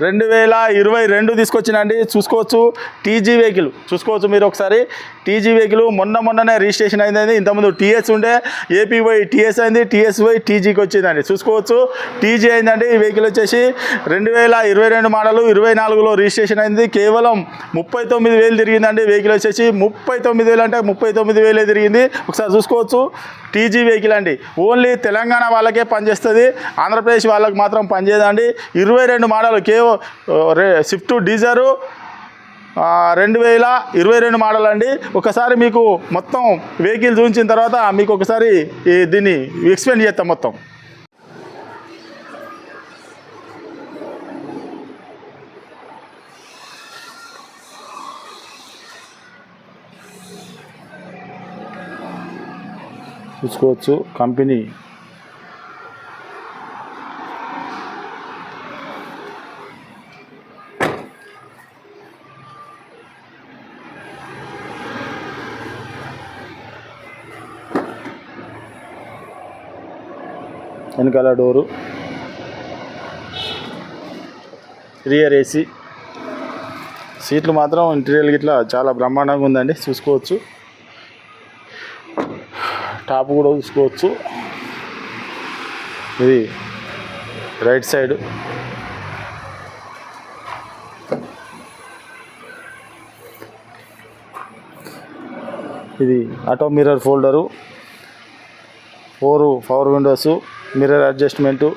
రెండు వేల ఇరవై రెండు తీసుకొచ్చినండి. చూసుకోవచ్చు. TG vehicle. చూసుకోవచ్చు మీరు ఒకసారి. టీజీ వెహికల్ మొన్న మొన్ననే రిజిస్ట్రేషన్ అయింది ఇంతకుముందు టీఎస్ ఉండే. ఏపీ వై టీఎస్ అయింది. టీఎస్ వై టీజీకి వచ్చిందండి. చూసుకోవచ్చు. టీజీ అయిందండి. ఈ వెహికల్ వచ్చేసి రెండు వేల ఇరవై రెండు మోడలు ఇరవై నాలుగులో రిజిస్ట్రేషన్ అయింది. కేవలం ముప్పై తొమ్మిది వేలు తిరిగిందండి. వెహికల్ వచ్చేసి ముప్పై తొమ్మిది వేలు అంటే ముప్పై తొమ్మిది వేలే తిరిగింది. ఒకసారి చూసుకోవచ్చు. టీజీ వెహికల్ అండి. ఓన్లీ తెలంగాణ వాళ్ళకే పనిచేస్తుంది. ఆంధ్రప్రదేశ్ వాళ్ళకి మాత్రం పనిచేయదండి. ఇరవై రెండు మోడల్. కేవలం స్విఫ్ట్ డీజరు రెండు వేల ఇరవై రెండు మోడల్ అండి. ఒకసారి మీకు మొత్తం వెహికల్ చూపించిన తర్వాత మీకు ఒకసారి దీన్ని ఎక్స్ప్లెయిన్ చేస్తాం మొత్తం. చూసుకోవచ్చు కంపెనీ వెనకాల డోరు. Rear AC. సీట్లు మాత్రం ఇంటీరియర్ గిట్లా చాలా బ్రహ్మాండంగా ఉందండి చూసుకోవచ్చు. టాప్ కూడా చూసుకోవచ్చు. ఇది రైట్ సైడ్. ఇది auto mirror folder. Four power windows. Mirror adjustment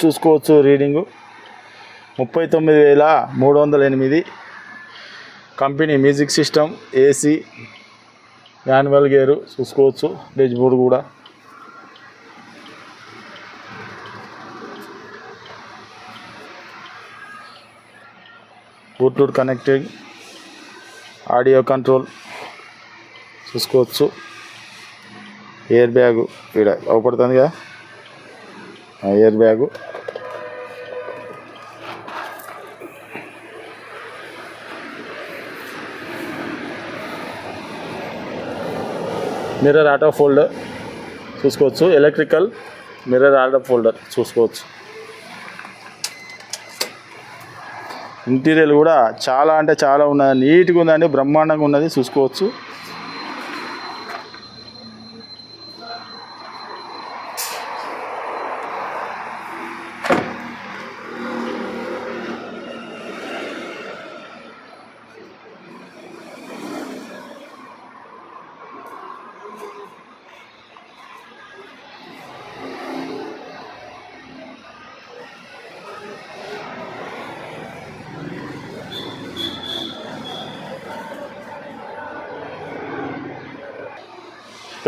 చూసుకోవచ్చు రీడింగు ముప్పై తొమ్మిది వేల మూడు వందల ఎనిమిది. Company music system AC manual gear చూసుకోవచ్చు డెజ్ బోర్డ్ కూడా. బ్లూటూత్ కనెక్టింగ్ ఆడియో కంట్రోల్ చూసుకోవచ్చు. ఎయిర్ బ్యాగు ఇక్కడ అవపడుతుంది కదా air bag. Mirror auto folder చూసుకోవచ్చు. ఎలక్ట్రికల్ మిర్రర్ ఆటో ఫోల్డర్ చూసుకోవచ్చు. ఇంటీరియర్ కూడా చాలా అంటే చాలా ఉన్నది నీట్గా ఉందండి బ్రహ్మాండంగా ఉన్నది చూసుకోవచ్చు.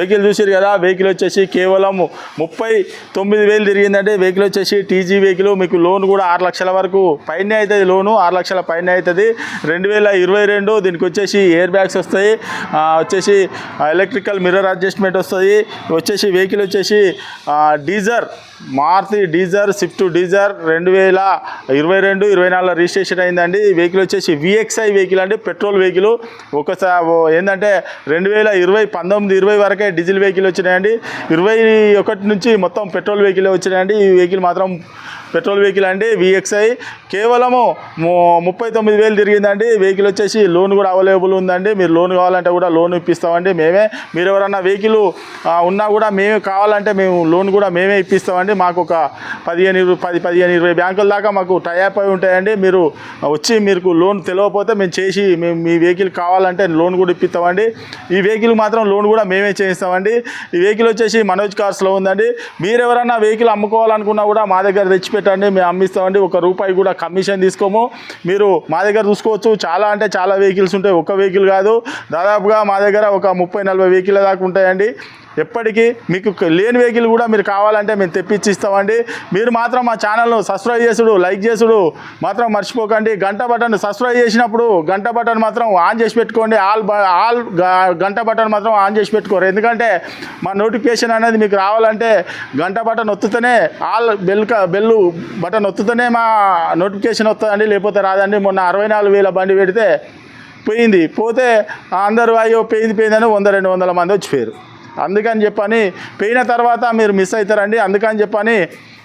వెహికల్ చూసారు కదా వెహికల్ వచ్చేసి కేవలం ముప్పై తొమ్మిది వేలు తిరిగిందంటే వెహికల్ వచ్చేసి టీజీ వెహికల్ మీకు లోన్ కూడా ఆరు లక్షల వరకు పైన అవుతుంది లోను ఆరు లక్షల పైన అవుతుంది. రెండు వేల ఇరవై రెండు దీనికి వచ్చేసి ఎయిర్ బ్యాగ్స్ వస్తాయి వచ్చేసి ఎలక్ట్రికల్ మిర్రర్ అడ్జస్ట్మెంట్ వస్తుంది వచ్చేసి వెహికల్ వచ్చేసి డీజర్ మారుతి డీజర్ స్విఫ్ట్ డీజర్ రెండు వేల ఇరవై రెండు ఇరవై నాలుగులో రిజిస్ట్రేషన్ అయిందండి. ఈ వెహికల్ వచ్చేసి విఎక్స్ఐ వెహికల్ అండి పెట్రోల్ వెహికల్. ఒకసారి ఏంటంటే రెండు వేల ఇరవై పంతొమ్మిది ఇరవై వరకే డీజిల్ వెహికల్ వచ్చినాయండి. ఇరవై ఒకటి నుంచి మొత్తం పెట్రోల్ వెహికల్ వచ్చినాయండి. ఈ వెహికల్ మాత్రం పెట్రోల్ వెహికల్ అండి విఎక్స్ఐ కేవలము ముప్పై తొమ్మిది వేలు తిరిగిందండి. వెహికల్ వచ్చేసి లోన్ కూడా అవైలబుల్ ఉందండి. మీరు లోన్ కావాలంటే కూడా లోన్ ఇప్పిస్తామండి మేమే. మీరు ఎవరన్నా వెహికల్ ఉన్నా కూడా మేమే కావాలంటే మేము లోన్ కూడా మేమే ఇప్పిస్తామండి. మాకు ఒక పదిహేను ఇరవై పది పదిహేను ఇరవై బ్యాంకుల దాకా మాకు టైప్ అయి ఉంటాయండి. మీరు వచ్చి మీకు లోన్ తెలియకపోతే మేము చేసి మేము మీ వెహికల్ కావాలంటే లోన్ కూడా ఇప్పిస్తామండి. ఈ వెహికల్ మాత్రం లోన్ కూడా మేమే చేయిస్తామండి. ఈ వెహికల్ వచ్చేసి మనోజ్ కార్స్లో ఉందండి. మీరు ఎవరన్నా వెహికల్ అమ్ముకోవాలనుకున్నా కూడా మా దగ్గర పెట్టండి మేము అమ్మిస్తామండి ఒక రూపాయి కూడా కమిషన్ తీసుకోము. మీరు మా దగ్గర చూసుకోవచ్చు చాలా అంటే చాలా వెహికల్స్ ఉంటాయి ఒక వెహికల్ కాదు. దాదాపుగా మా దగ్గర ఒక ముప్పై నలభై వెహికల్ దాకా ఉంటాయండి. ఎప్పటికీ మీకు లేని వెహికల్ కూడా మీరు కావాలంటే మేము తెప్పించి ఇస్తామండి. మీరు మాత్రం మా ఛానల్ను సబ్స్క్రైబ్ చేసుడు లైక్ చేసుడు. మాత్రం మర్చిపోకండి. గంట బటన్ సబ్స్క్రైబ్ చేసినప్పుడు గంట బటన్ మాత్రం ఆన్ చేసి పెట్టుకోండి. ఆల్ బ- ఆల్ గంట బటన్ మాత్రం ఆన్ చేసి పెట్టుకోరు. ఎందుకంటే మా నోటిఫికేషన్ అనేది మీకు రావాలంటే గంట button ఒత్తుతూనే all bell bell bell button ఒత్తుతూనే మా నోటిఫికేషన్ వస్తుందండి. లేకపోతే రాదండి. మొన్న అరవై నాలుగు వేల బండి పెడితే పోయింది. పోతే అందరూ అయ్యో పోయింది పోయిందని వంద రెండు వందల మంది వచ్చిపోయారు అందుకని చెప్పని పోయిన తర్వాత మీరు మిస్ అవుతారండి అందుకని చెప్పని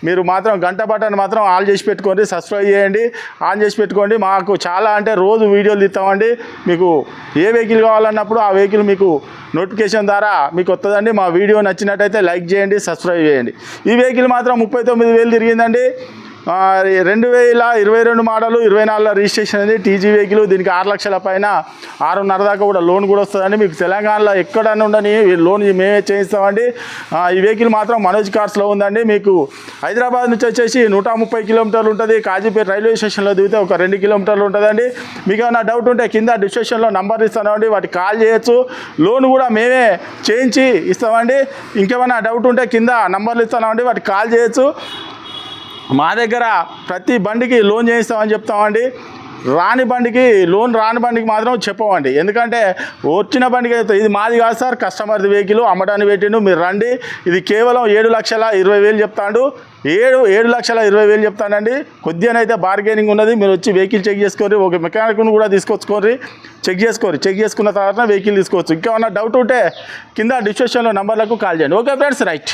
మీరు మాత్రం గంట బటన్ మాత్రం ఆన్ చేసి పెట్టుకోండి సబ్స్క్రైబ్ చేయండి ఆన్ చేసి పెట్టుకోండి. మాకు చాలా అంటే రోజు వీడియోలు తీస్తామండి. మీకు ఏ వెహికల్ కావాలన్నప్పుడు ఆ వెహికల్ మీకు నోటిఫికేషన్ ద్వారా మీకు వస్తుందండి మా వీడియో నచ్చినట్టయితే లైక్ చేయండి సబ్స్క్రైబ్ చేయండి. ఈ వెహికల్ మాత్రం ముప్పై తొమ్మిది వేలు తిరిగిందండి. రెండు వేల ఇరవై రెండు మోడలు ఇరవై నాలుగులో రిజిస్ట్రేషన్ అనేది టీజీ వెహికల్ దీనికి ఆరు లక్షల పైన ఆరున్నర దాకా కూడా లోన్ కూడా వస్తుందండి. మీకు తెలంగాణలో ఎక్కడన్నా ఉండని లోన్ మేమే చేయిస్తామండి. ఈ వెహికల్ మాత్రం మనోజ్ కార్స్లో ఉందండి. మీకు హైదరాబాద్ నుంచి వచ్చేసి నూట ముప్పై కిలోమీటర్లు ఉంటుంది. కాజీపేట రైల్వే స్టేషన్లో దిగితే ఒక రెండు కిలోమీటర్లు ఉంటుందండి. మీకు ఏమైనా డౌట్ ఉంటే కింద డిస్క్రిప్షన్లో నంబర్ ఇస్తామండి వాటికి కాల్ చేయొచ్చు. లోన్ కూడా మేమే చేయించి ఇస్తామండి. ఇంకేమైనా డౌట్ ఉంటే కింద నంబర్లు ఇస్తామండి వాటికి కాల్ చేయొచ్చు. మా దగ్గర ప్రతి బండికి లోన్ చేయిస్తామని చెప్తామండి. రాని బండికి లోన్ రాని బండికి మాత్రం చెప్పమండి. ఎందుకంటే వచ్చిన బండికి అయితే ఇది మాది కాదు సార్ కస్టమర్ది వెహికల్ అమ్మడానికి పెట్టిండు మీరు రండి. ఇది కేవలం ఏడు లక్షల ఇరవై వేలు చెప్తాడు. ఏడు ఏడు లక్షల ఇరవై వేలు చెప్తానండి. కొద్దిగానైతే బార్గెనింగ్ ఉన్నది మీరు వచ్చి వెహికల్ చెక్ చేసుకోండి ఒక మెకానిక్ను కూడా తీసుకొచ్చుకోండి చెక్ చేసుకోండి చెక్ చేసుకున్న తర్వాత వెహికల్ తీసుకోవచ్చు. ఇంకేమన్నా డౌట్ ఉంటే కింద డిస్క్రిప్షన్లో నంబర్లకు కాల్ చేయండి. Okay friends right